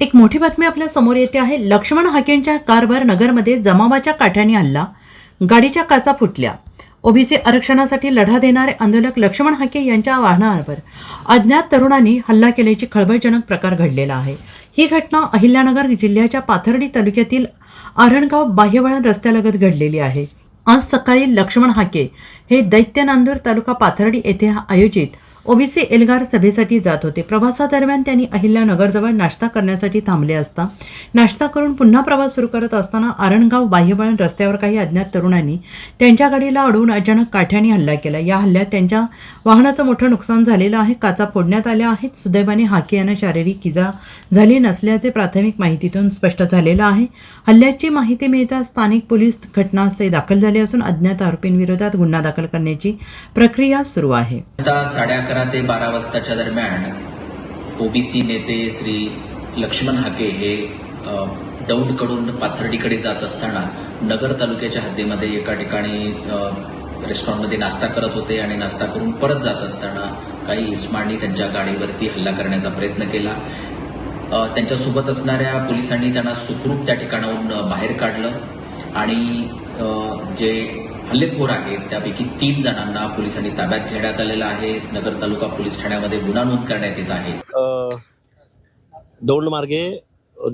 एक मोठी बातमी आपल्यासमोर येते आहे. लक्ष्मण हाकेंच्या कारभार नगरमध्ये जमावाच्या काठ्याने हल्ला. गाडीच्या काचा फुटल्या. ओबीसी आरक्षणासाठी लढा देणारे आंदोलक लक्ष्मण हाके यांच्या वाहनावर. अज्ञात तरुणांनी हल्ला केल्याची खळबळजनक प्रकार घडलेला आहे. ही घटना अहिल्यानगर जिल्ह्याच्या पाथर्डी तालुक्यातील आरणगाव बाह्यवळण रस्त्यालगत घडलेली आहे. आज सकाळी लक्ष्मण हाके हे दैत्य नांदूर तालुका पाथर्डी येथे आयोजित ओबीसी एल्गार सभेसाठी जात होते. प्रवासादरम्यान त्यांनी अहिल्यानगरजवळ नाश्ता करण्यासाठी थांबले असता. नाश्ता करून पुन्हा प्रवास सुरू करत असताना आरणगाव बाह्यवळण रस्त्यावर काही अज्ञात तरुणांनी त्यांच्या गाडीला अडवून अचानक काठ्याने हल्ला केला. या हल्ल्यात त्यांच्या वाहनाचं मोठं नुकसान झालेलं आहे. काचा फोडण्यात आल्या आहेत. सुदैवाने हाके यांना शारीरिक इजा झाली नसल्याचे प्राथमिक माहितीतून स्पष्ट झालेलं आहे. हल्ल्याची माहिती मिळताच स्थानिक पोलीस घटनास्थळी दाखल झाले असून अज्ञात आरोपींविरोधात गुन्हा दाखल करण्याची प्रक्रिया सुरू आहे. आता साडे अकरा ते बारा वाजताच्या दरम्यान ओबीसी नेते श्री लक्ष्मण हाके हे दौंडकडून पाथर्डीकडे जात असताना नगर तालुक्याच्या हद्दीमध्ये एका ठिकाणी रेस्टॉरंटमध्ये नाश्ता करत होते आणि नाश्ता करून परत जात असताना काही इस्मानी त्यांच्या गाडीवरती हल्ला करण्याचा प्रयत्न केला. त्यांच्यासोबत असणाऱ्या पोलिसांनी त्यांना सुखरूप त्या ठिकाणाहून बाहेर काढलं आणि जे हल्लेखोर आहेत. त्यापैकी तीन जणांना पोलिसांनी ताब्यात घेण्यात आलेलं आहे. नगर तालुका पोलीस ठाण्यामध्ये गुन्हा नोंद करण्यात येत आहे. अ, दौंड मार्गे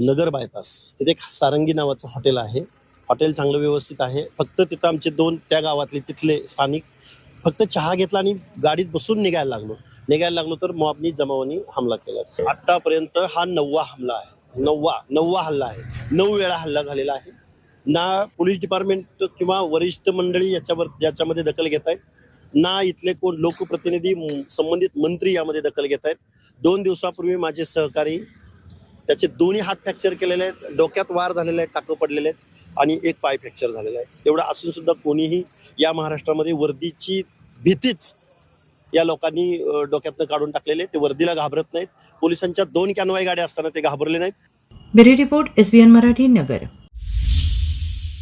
नगर बायपास तिथे एक सारंगी नावाचं हॉटेल आहे. हॉटेल चांगलं व्यवस्थित आहे. फक्त तिथं आमचे दोन त्या गावातले तिथले स्थानिक फक्त चहा घेतला आणि गाडीत बसून निघायला लागलो. निघायला लागलो तर मॉबनी जमावानी हमला केला. आतापर्यंत हा नववा हमला आहे. नववा नववा हल्ला आहे. नऊ वेळा हल्ला झालेला आहे. ना पोलीस डिपार्टमेंट किंवा वरिष्ठ मंडळी याच्यावर याच्यामध्ये दखल घेत आहेत. ना इथले कोण लोकप्रतिनिधी संबंधित मंत्री यामध्ये दखल घेत आहेत. दोन दिवसापूर्वी माझे सहकारी त्याचे दोन्ही हात फ्रॅक्चर केलेले आहेत. डोक्यात वार झालेले आहेत टाकं पडलेले आहेत आणि एक पाय फ्रॅक्चर झालेला आहे. एवढं असून सुद्धा कोणीही या महाराष्ट्रामध्ये वर्दीची भीतीच या लोकांनी डोक्यात डोक्यातनं काढून टाकलेले. ते वर्दीला घाबरत नाहीत. पोलिसांच्या दोन कॅनवाई गाड्या असताना ते घाबरले नाहीत. ब्युरो रिपोर्ट एस मराठी नगर.